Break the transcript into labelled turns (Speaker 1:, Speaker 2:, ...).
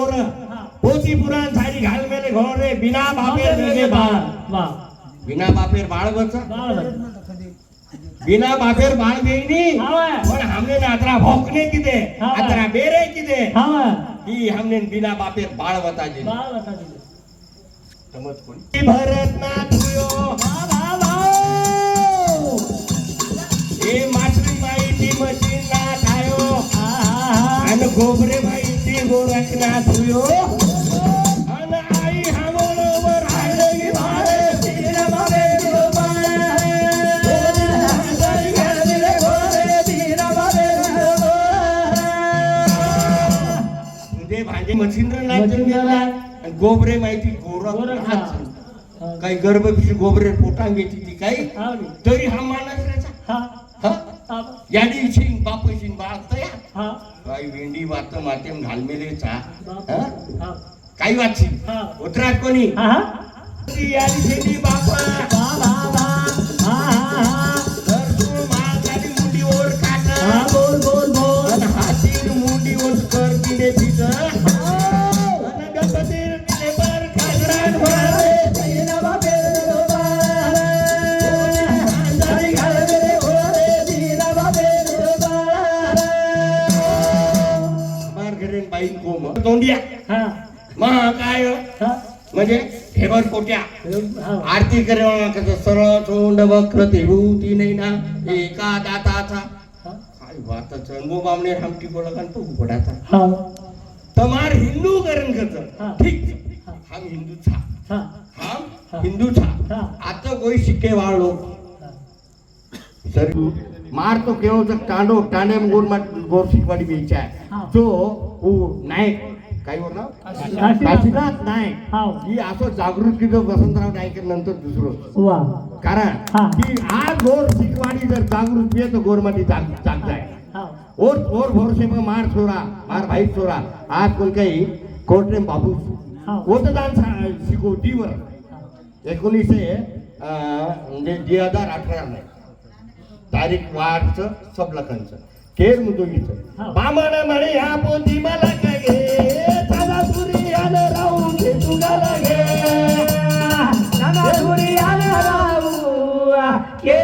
Speaker 1: ઓર પોતી પુરાણ થારી
Speaker 2: ઘાલ
Speaker 1: મેલે ઘોર રે બિના
Speaker 2: બાપેર મેગે
Speaker 1: બાળ. વાહ બિના બાપેર
Speaker 2: બાળ
Speaker 1: બચા બિના બાપેર બાળ દે
Speaker 2: ની
Speaker 1: પણ હમને નાતરા
Speaker 2: ભોક
Speaker 1: ને કીધે આતરા બેરે કીધે. ઈ હમને
Speaker 2: બિના બાપેર બાળ
Speaker 1: વતા જે બાળ વતા જે
Speaker 2: સમજ કોઈ ભરત
Speaker 1: ના થયો. વાહ વાહ એ માછલી
Speaker 2: માઈ ની મશીન
Speaker 1: ના થાયો અને ગોબરે ભાઈ ना तुयो आणि आई भारे तिला तुझे भांजे
Speaker 2: मच्छिंद्रनाथ.
Speaker 1: गोबरे माहिती गोरख
Speaker 2: गोरख,
Speaker 1: नाथ.
Speaker 2: हा.
Speaker 1: काही गर्भपिशी गोबरे पोटांग घेते ती काही. तरी हा मानस
Speaker 2: हा,
Speaker 1: यादी शिंग बापशिंग बाळ तया
Speaker 2: हा.
Speaker 1: काही भेंडी वात मातेम घालमेलेचा
Speaker 2: बाप.
Speaker 1: हा?
Speaker 2: हा,
Speaker 1: काही वाची
Speaker 2: हा.
Speaker 1: उतरात कोणी? यादी भेंडी बापा. बाईन कोम तोंडिया
Speaker 2: हा,
Speaker 1: महा काय
Speaker 2: हा.
Speaker 1: म्हणजे हेबर कोट्या
Speaker 2: हा.
Speaker 1: आरती करणं कसं सरळ तोंड वक्र ती नाही ना एका दाताचा
Speaker 2: हा.
Speaker 1: काय वाताच अनुभव बामणे हमटी बोला का तो उघडाचा
Speaker 2: हा.
Speaker 1: तमार हिंदू करण
Speaker 2: हा.
Speaker 1: करत ठीक
Speaker 2: हा.
Speaker 1: हम हिंदू छा
Speaker 2: हा.
Speaker 1: हम
Speaker 2: हा.
Speaker 1: हिंदू छा
Speaker 2: हा.
Speaker 1: आता कोई शिक्के वाळ
Speaker 2: हा.
Speaker 1: सर मार तो केवळ जर टांडो टांडे गोर गोर शिकवाडी बेचा
Speaker 2: हा.
Speaker 1: आहे जो ओ नायक काय वर
Speaker 2: काशीनाथ.
Speaker 1: नायक
Speaker 2: हा.
Speaker 1: असं जागृत केलं वसंतराव नाईक नंतर दुसरं. कारण. की आज गोर शिकवाडी जर जागृत आहे तर गोरमध्ये जाग जाग जाय
Speaker 2: हा.
Speaker 1: और और भरोसे में मार छोरा मार भाई छोरा आज कोण काही कोर्टे बाबू
Speaker 2: हा.
Speaker 1: सा- शिकवतीवर एकोणीसशे म्हणजे दोन हजार अठरा तारीख वारचं सबलकांचं केर मुदोगीचं. बामण म्हणे ह्या पोती मला का घे? साधा सुरी आलं घे तुगाला घे.
Speaker 2: नाना सुरी आला राहू, के